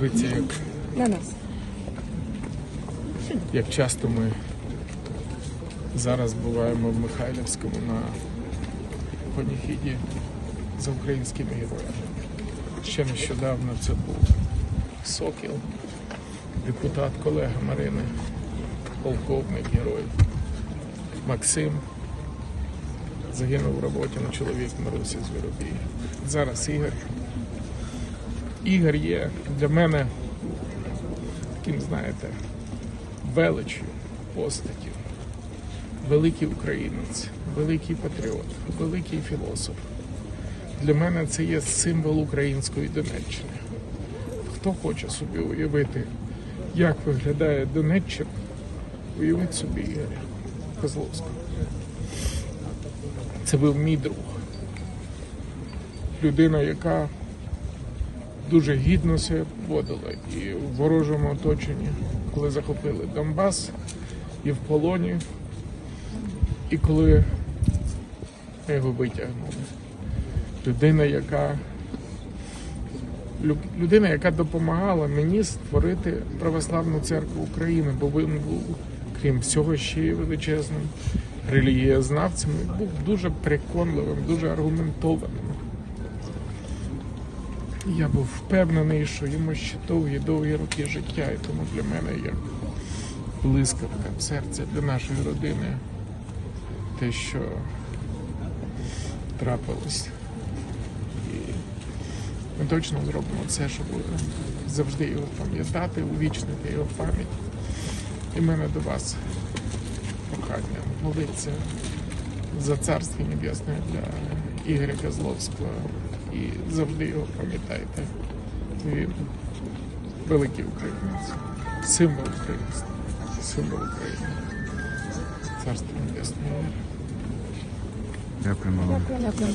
Дивіться, як, На нас. як часто ми зараз буваємо в Михайлівському на паніхіді за українськими героями. Ще нещодавно це був Сокіл, депутат, колега Марини, полковник герой Максим. Загинув в роботі на чоловік Марусі Звіробій. Зараз Ігор. Ігор є для мене таким, знаєте, величю постаті. Великий українець, великий патріот, великий філософ. Для мене це є символ української Донеччини. Хто хоче собі уявити, як виглядає Донеччина, уявіть собі Ігоря Козловського. Це був мій друг. Людина, яка дуже гідно себе поводила і в ворожому оточенні, коли захопили Донбас, і в полоні, і коли ми його витягнули. Людина, яка людина, яка допомагала мені створити православну церкву України, бо він був, крім всього, ще й величезним релігієзнавцем, і був дуже переконливим, дуже аргументованим. Я був впевнений, що йому ще довгі-довгі роки життя, і тому для мене як блискавка в серці для нашої родини те, що трапилось. І ми точно зробимо все, щоб завжди його пам'ятати, увічнити його пам'ять. І в мене до вас прохання молитися за царство небесне для Ігоря Козловського і завжди його пам'ятайте. Він великий українець, символ українства, символ України. Царство небесне. Дякуємо вам. Дякую.